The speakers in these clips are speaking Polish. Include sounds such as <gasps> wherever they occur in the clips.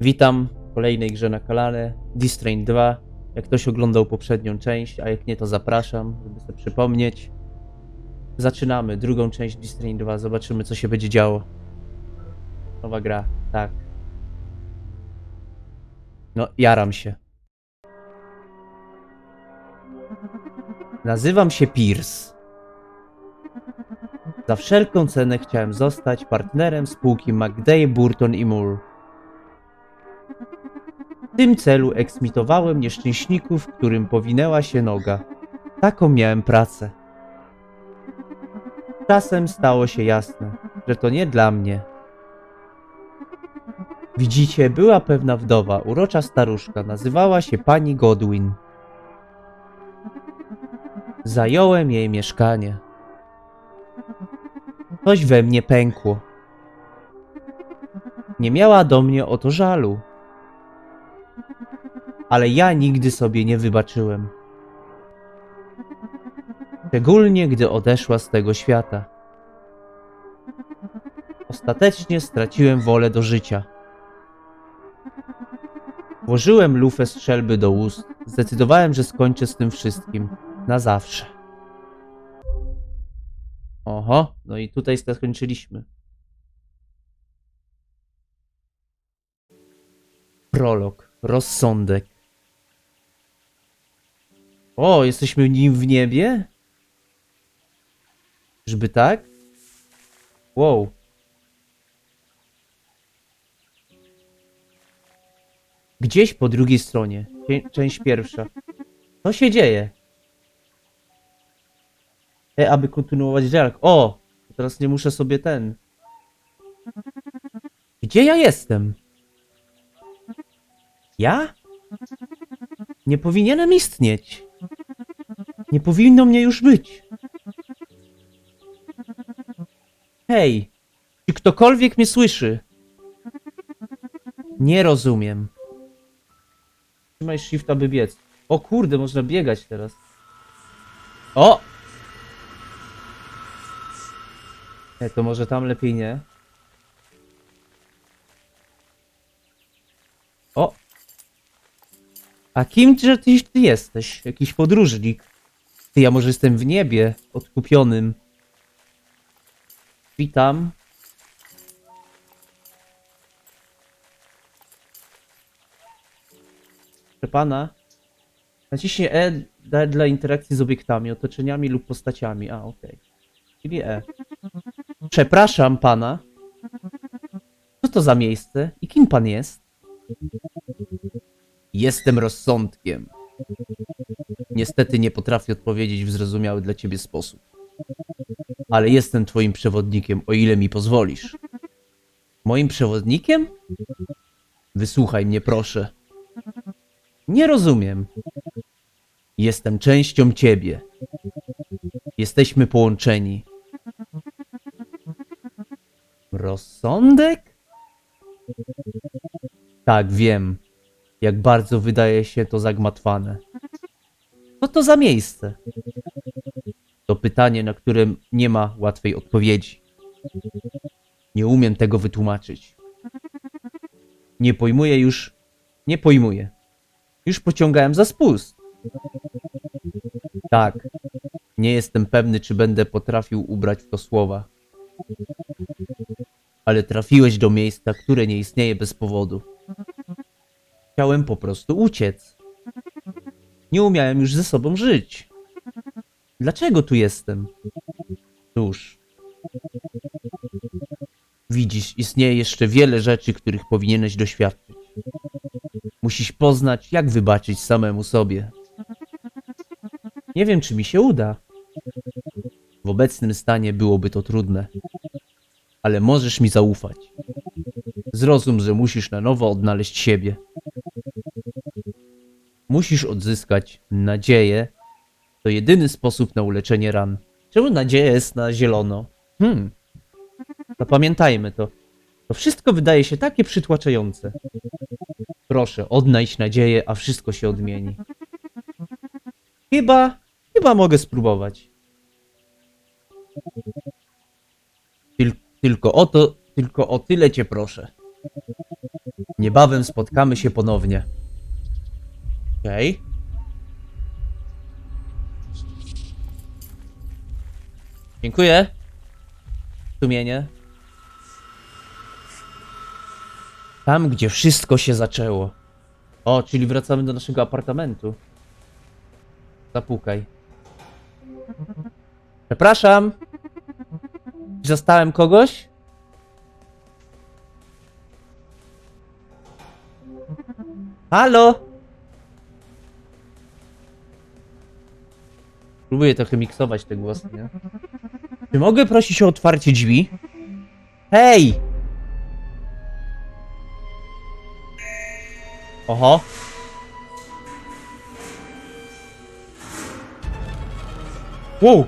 Witam w kolejnej grze na kanale Distrain 2. Jak ktoś oglądał poprzednią część, a jak nie to zapraszam, żeby sobie przypomnieć. Zaczynamy drugą część Distrain 2, zobaczymy co się będzie działo. Nowa gra, tak. No, jaram się. Nazywam się Pierce. Za wszelką cenę chciałem zostać partnerem spółki McDay, Burton i Moore. W tym celu eksmitowałem nieszczęśników, którym powinęła się noga. Taką miałem pracę. Czasem stało się jasne, że to nie dla mnie. Widzicie, była pewna wdowa, urocza staruszka, nazywała się pani Godwin. Zająłem jej mieszkanie. Coś we mnie pękło. Nie miała do mnie o to żalu. Ale ja nigdy sobie nie wybaczyłem. Szczególnie gdy odeszła z tego świata. Ostatecznie straciłem wolę do życia. Włożyłem lufę strzelby do ust. Zdecydowałem, że skończę z tym wszystkim. Na zawsze. Oho, no i tutaj skończyliśmy. Prolog. Rozsądek. O, jesteśmy nim w niebie? Czyżby tak? Wow. Gdzieś po drugiej stronie. Część pierwsza. Co się dzieje? E, aby kontynuować dialog. O! Teraz nie muszę sobie ten. Gdzie ja jestem? Ja? Nie powinienem istnieć. Nie powinno mnie już być. Hej, czy ktokolwiek mnie słyszy? Nie rozumiem. Trzymaj shift, aby biec. O kurde, można biegać teraz. O! Nie, to może tam lepiej nie. O! A kimże ty, ty jesteś? Jakiś podróżnik. Ty, ja może jestem w niebie, odkupionym. Witam. Proszę pana. Naciśnij E da- dla interakcji z obiektami, otoczeniami lub postaciami. A, okej. Czyli E. Przepraszam pana. Co to za miejsce i kim pan jest? Jestem rozsądkiem. Niestety nie potrafię odpowiedzieć w zrozumiały dla ciebie sposób. Ale jestem twoim przewodnikiem, o ile mi pozwolisz. Moim przewodnikiem? Wysłuchaj mnie, proszę. Nie rozumiem. Jestem częścią ciebie. Jesteśmy połączeni. Rozsądek? Tak, wiem. Jak bardzo wydaje się to zagmatwane. Co to za miejsce? To pytanie, na które nie ma łatwej odpowiedzi. Nie umiem tego wytłumaczyć. Nie pojmuję już. Nie pojmuję. Już pociągałem za spust. Tak. Nie jestem pewny, czy będę potrafił ubrać w to słowa. Ale trafiłeś do miejsca, które nie istnieje bez powodu. Chciałem po prostu uciec. Nie umiałem już ze sobą żyć. Dlaczego tu jestem? Cóż. Widzisz, istnieje jeszcze wiele rzeczy, których powinieneś doświadczyć. Musisz poznać, jak wybaczyć samemu sobie. Nie wiem, czy mi się uda. W obecnym stanie byłoby to trudne. Ale możesz mi zaufać. Zrozum, że musisz na nowo odnaleźć siebie. Musisz odzyskać nadzieję. To jedyny sposób na uleczenie ran. Czemu nadzieja jest na zielono? Hmm. Zapamiętajmy to. To wszystko wydaje się takie przytłaczające. Proszę, odnajdź nadzieję, a wszystko się odmieni. Chyba, chyba mogę spróbować. Tyl, tylko o to, tylko o tyle cię proszę. Niebawem spotkamy się ponownie. Okej. Dziękuję. Sumienie. Tam, gdzie wszystko się zaczęło. O, czyli wracamy do naszego apartamentu. Zapukaj. Przepraszam. Czy Zastałem kogoś? Halo? Próbuję trochę miksować te głosy, nie? Czy mogę prosić o otwarcie drzwi? Hej! Oho. Wow!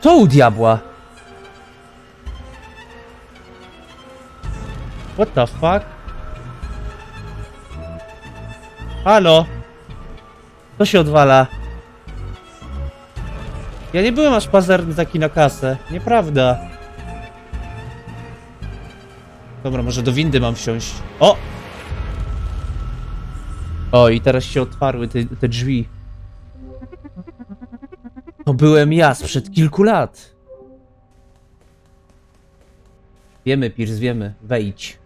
Co u diabła? What the fuck? Halo? Co się odwala? Ja nie byłem aż pazerny taki na kasę. Nieprawda. Dobra, może do windy mam wsiąść. O! O, i teraz się otwarły te, te drzwi. To byłem ja sprzed kilku lat. Wiemy, Pierce, wiemy. Wejdź.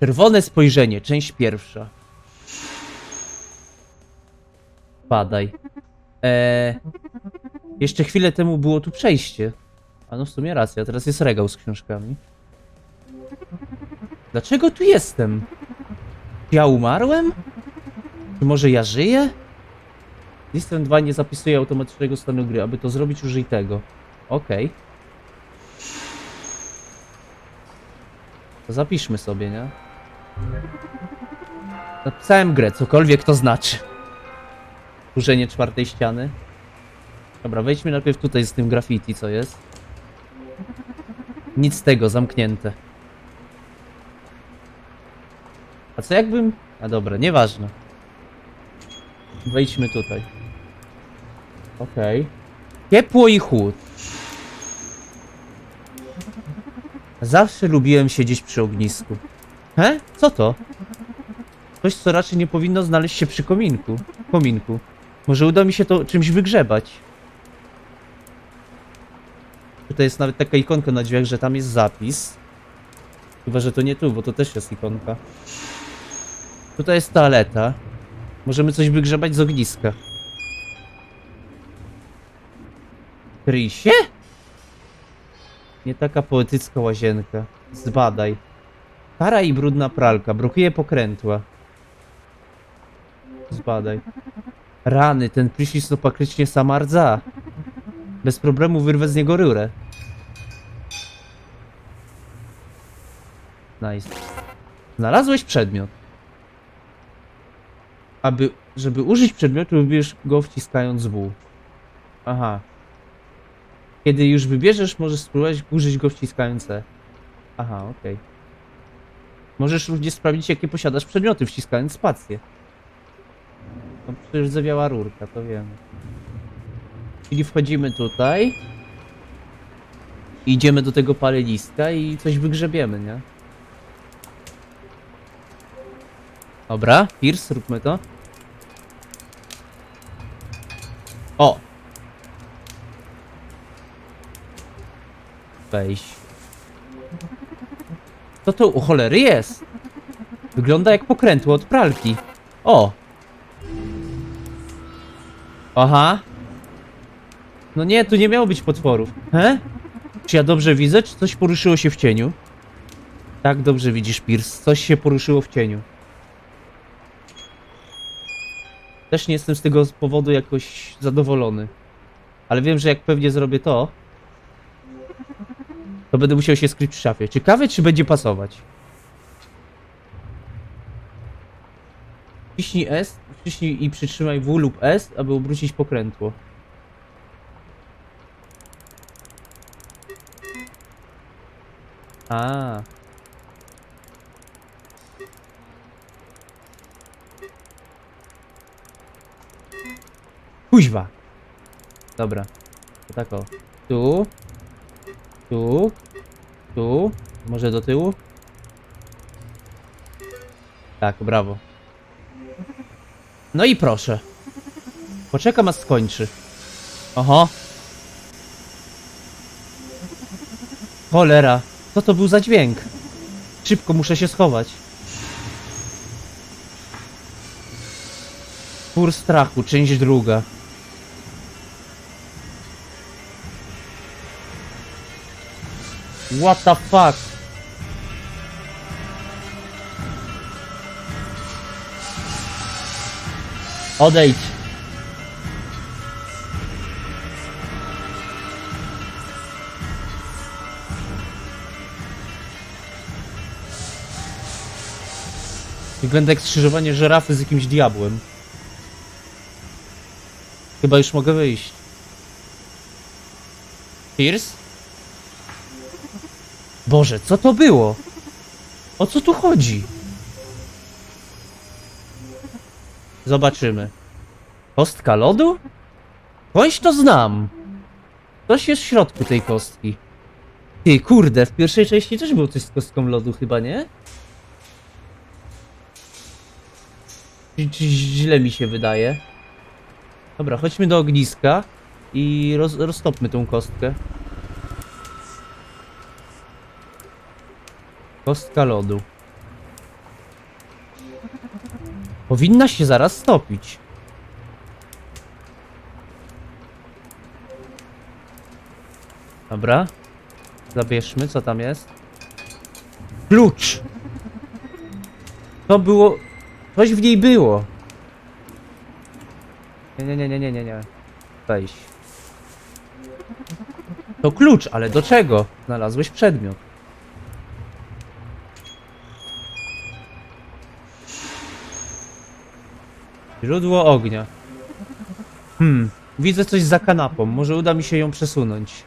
Czerwone spojrzenie, część pierwsza. Badaj. Eee, jeszcze chwilę temu było tu przejście. A no w sumie racja, teraz jest regał z książkami. Dlaczego tu jestem? Czy ja umarłem? Czy może ja żyję? System 2 nie zapisuje automatycznego stanu gry. Aby to zrobić, użyj tego. Okej. To zapiszmy sobie, nie? Napisałem grę, cokolwiek to znaczy. Burzenie czwartej ściany. Dobra, wejdźmy najpierw tutaj z tym graffiti, co jest. Nic z tego, zamknięte. A co jakbym... A dobra, nieważne. Wejdźmy tutaj. Okej. Ciepło i chłód. Zawsze lubiłem siedzieć przy ognisku. He? Co to? Coś, co raczej nie powinno znaleźć się przy kominku. Kominku. Może uda mi się to czymś wygrzebać. Tutaj jest nawet taka ikonka na drzwiach, że tam jest zapis. Chyba, że to nie tu, bo to też jest ikonka. Tutaj jest toaleta. Możemy coś wygrzebać z ogniska. Kryj się? Nie taka poetycka łazienka. Zbadaj. Kara i brudna pralka. Brakuje pokrętła. Zbadaj. Rany, ten prysznic to faktycznie sama rdza. Bez problemu wyrwę z niego rurę. Nice. Znalazłeś przedmiot. Aby, żeby użyć przedmiotu, wybierz go wciskając W. Aha. Kiedy już wybierzesz, możesz spróbować użyć go wciskając E. Aha, okej. Możesz również sprawdzić, jakie posiadasz przedmioty, wciskając spację. No przecież zawiała rurka, to wiemy. Czyli wchodzimy tutaj. Idziemy do tego paleniska i coś wygrzebiemy, nie? Dobra, Pierce, róbmy to. O! Weź. Co to u cholery jest? Wygląda jak pokrętło od pralki. O! Aha. No nie, tu nie miało być potworów. He? Czy ja dobrze widzę, czy coś poruszyło się w cieniu? Tak, dobrze widzisz, Pierce. Coś się poruszyło w cieniu. Też nie jestem z tego powodu jakoś zadowolony. Ale wiem, że jak pewnie zrobię to, to będę musiał się skryć w szafie. Ciekawe, czy będzie pasować. Wciśnij S, wciśnij i przytrzymaj W lub S, aby obrócić pokrętło. A. Kuźwa. Dobra. To tak o. Tu. Tu. Tu? Może do tyłu? Tak, brawo. No i proszę. Poczekam aż skończy. Oho. Cholera. Co to był za dźwięk? Szybko muszę się schować. Pur strachu, część druga. What the fuck? Odejdź. Wygląda jak skrzyżowanie żerafy z jakimś diabłem. Chyba już mogę wyjść. Pierce? Boże, co to było? O co tu chodzi? Zobaczymy. Kostka lodu? Końś to znam. Coś jest w środku tej kostki. Ty, kurde, w pierwszej części też było coś z kostką lodu chyba, nie? Źle mi się wydaje? Dobra, chodźmy do ogniska i roz, roztopmy tą kostkę. Kostka lodu. Powinna się zaraz stopić. Dobra. Zabierzmy, co tam jest. Klucz! To było... Coś w niej było. Nie, nie, nie, nie, nie, nie, nie. Weź. To klucz, ale do czego? Znalazłeś przedmiot. Źródło ognia. Hmm, widzę coś za kanapą. Może uda mi się ją przesunąć.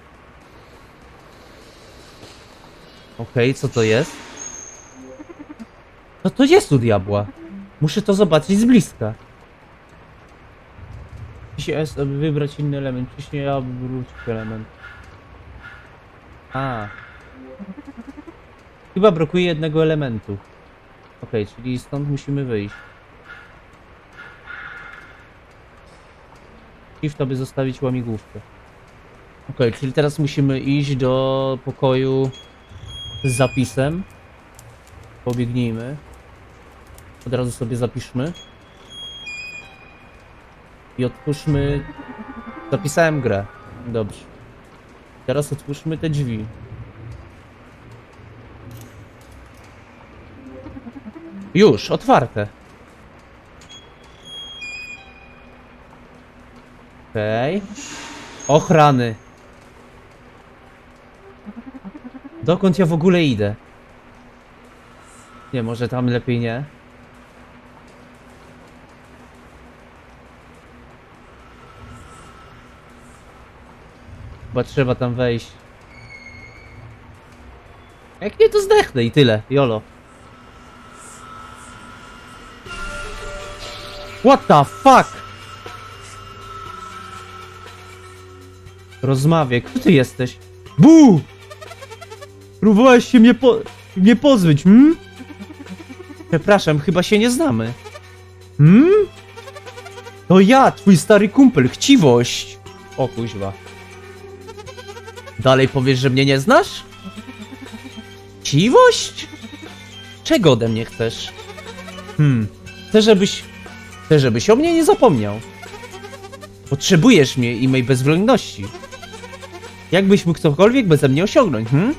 Okej, co to jest? No to jest u diabła. Muszę to zobaczyć z bliska. Ciśnij S, aby wybrać inny element. Ciśnij A, aby wrócić element. A. Chyba brakuje jednego elementu. Okej, czyli stąd musimy wyjść. Shift, aby zostawić łamigłówkę. Okej, czyli teraz musimy iść do pokoju z zapisem. Pobiegnijmy. Od razu sobie zapiszmy. I otwórzmy... Zapisałem grę. Dobrze. Teraz otwórzmy te drzwi. Już, otwarte. Okej. Ochrany. Dokąd ja w ogóle idę? Nie, może tam lepiej nie. Chyba trzeba tam wejść. Jak nie, to zdechnę i tyle. Jolo. What the fuck? Rozmawiaj, kto ty jesteś? Bu! Próbowałeś się mnie po... mnie pozbyć, hmm? Przepraszam, chyba się nie znamy. Hmm? To ja, twój stary kumpel, chciwość. O kuźwa. Dalej powiesz, że mnie nie znasz? Chciwość? Czego ode mnie chcesz? Hmm, chcę żebyś... Chcę żebyś o mnie nie zapomniał. Potrzebujesz mnie i mej bezwzględności. Jakbyś mógł cokolwiek beze mnie osiągnąć, hm?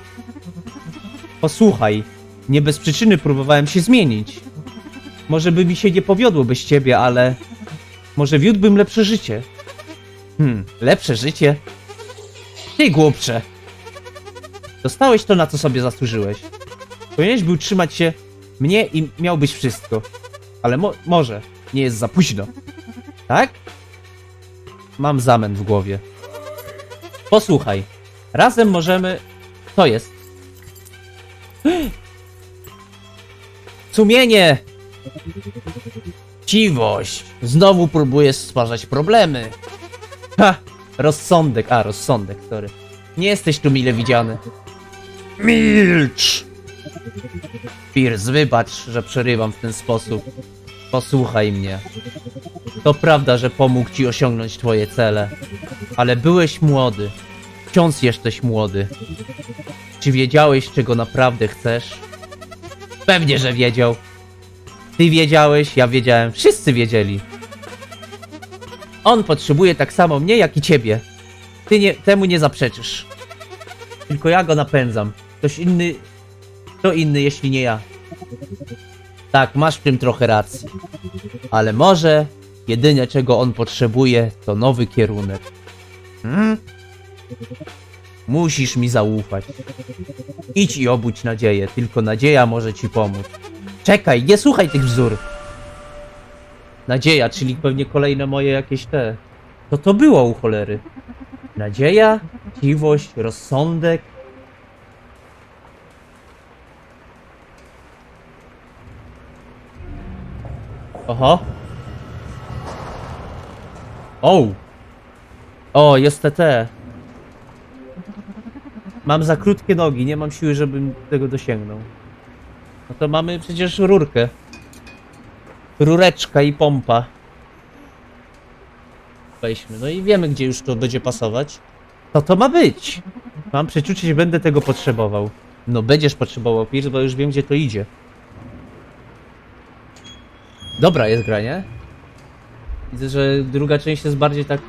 Posłuchaj, nie bez przyczyny próbowałem się zmienić. Może by mi się nie powiodło bez ciebie, ale... Może wiódłbym lepsze życie. Hmm, lepsze życie? Ty głupcze! Dostałeś to, na co sobie zasłużyłeś. Powinieneś był trzymać się mnie i miałbyś wszystko. Ale mo może, nie jest za późno. Tak? Mam zamęt w głowie. Posłuchaj. Razem możemy... Co jest? <gasps> Sumienie! Chciwość! Znowu próbujesz stwarzać problemy. Ha! Rozsądek. A, rozsądek, sorry. Nie jesteś tu mile widziany. Milcz! Pierce, wybacz, że przerywam w ten sposób. Posłuchaj mnie. To prawda, że pomógł ci osiągnąć twoje cele. Ale byłeś młody. Wciąż jesteś młody. Czy wiedziałeś, czego naprawdę chcesz? Pewnie, że wiedział. Ty wiedziałeś, ja wiedziałem, wszyscy wiedzieli. On potrzebuje tak samo mnie, jak i ciebie. Ty nie, temu nie zaprzeczysz. Tylko ja go napędzam. Ktoś inny. Kto inny, jeśli nie ja? Tak, masz w tym trochę racji. Ale może jedyne czego on potrzebuje to nowy kierunek. Hmm? Musisz mi zaufać. Idź i obudź nadzieję, tylko nadzieja może ci pomóc. Czekaj, nie słuchaj tych wzór. Nadzieja, czyli pewnie kolejne moje jakieś te. To to było u cholery. Nadzieja, chciwość, rozsądek. Oho. O! O, jest TT. Mam za krótkie nogi, nie mam siły, żebym tego dosięgnął. No to mamy przecież rurkę. Rureczka i pompa. Weźmy, no i wiemy, gdzie już to będzie pasować. Co to ma być? Mam przeczucie, że będę tego potrzebował. No będziesz potrzebował, Pierce, bo już wiem, gdzie to idzie. Dobra jest gra, nie? Widzę, że druga część jest bardziej tak...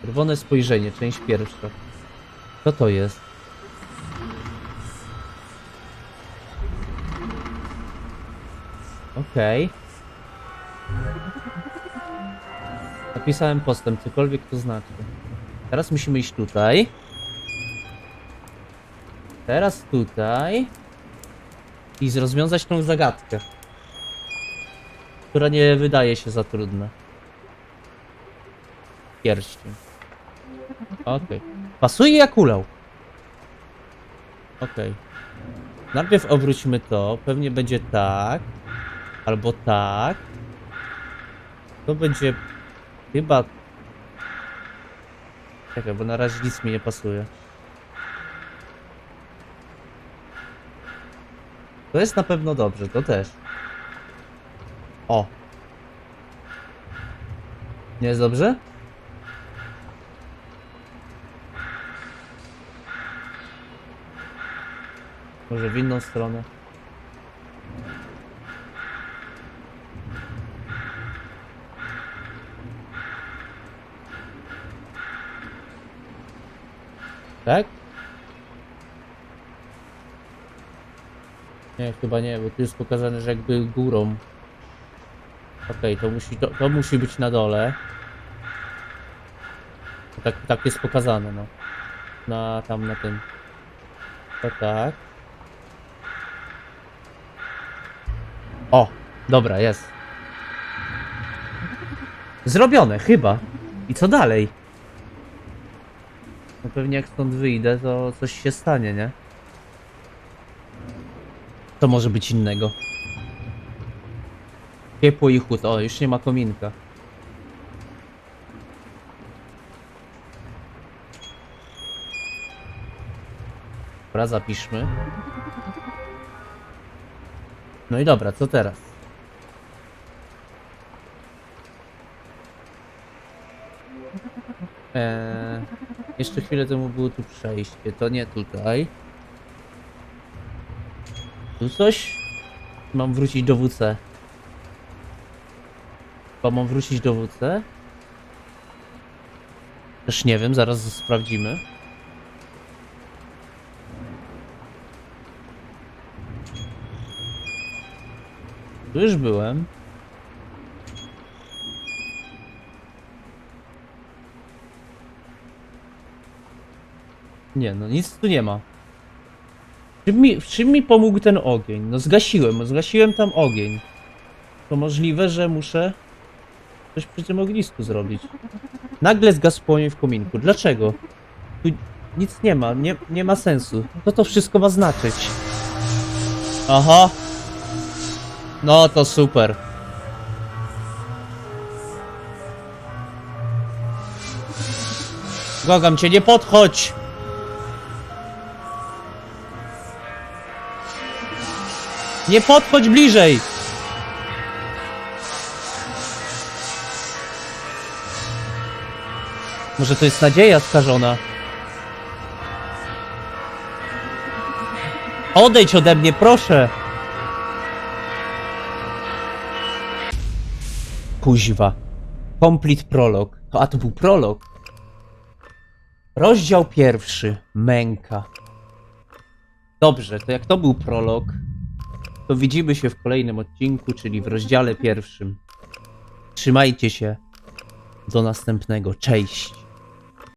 Czerwone spojrzenie, część pierwsza. Co to jest? Okej. Napisałem postęp, cokolwiek to znaczy. Teraz musimy iść tutaj. Teraz tutaj. I rozwiązać tą zagadkę. Która nie wydaje się za trudna. Pierścień. Okej. Pasuje jak ulał. Okej. Najpierw obróćmy to. Pewnie będzie tak. Albo tak. To będzie chyba... Czekaj, bo na razie nic mi nie pasuje. To jest na pewno dobrze, to też. O. Nie jest dobrze? Może w inną stronę. Tak? Nie, chyba nie, bo tu jest pokazane, że jakby górą. Okej, to, musi, to, to musi być na dole. Tak, tak jest pokazane, no. Na tam, na tym. To tak. O, dobra, jest. Zrobione, chyba. I co dalej? No pewnie jak stąd wyjdę, to coś się stanie, nie? To może być innego. Ciepło i chłód. O, już nie ma kominka. Dobra, zapiszmy. No i dobra, co teraz? Eee, jeszcze chwilę temu było tu przejście, to nie tutaj. Tu coś? Mam wrócić do WC. Chyba mam wrócić do WC? Też nie wiem, zaraz sprawdzimy. Tu już byłem. Nie, no nic tu nie ma. Czym mi, w czym mi pomógł ten ogień? No zgasiłem, zgasiłem tam ogień. To możliwe, że muszę Coś przy tym ognisku zrobić. Nagle zgasł płomień w kominku. Dlaczego? Tu nic nie ma, nie, nie ma sensu. Co to wszystko ma znaczyć? Aha. No to super. Gogam cię, nie podchodź! Nie podchodź bliżej! Może to jest nadzieja skażona? Odejdź ode mnie, proszę! Kuźwa. Complete prolog. A to był prolog. Rozdział pierwszy. Męka. Dobrze, to jak to był prolog, to widzimy się w kolejnym odcinku, czyli w rozdziale pierwszym. Trzymajcie się. Do następnego. Cześć.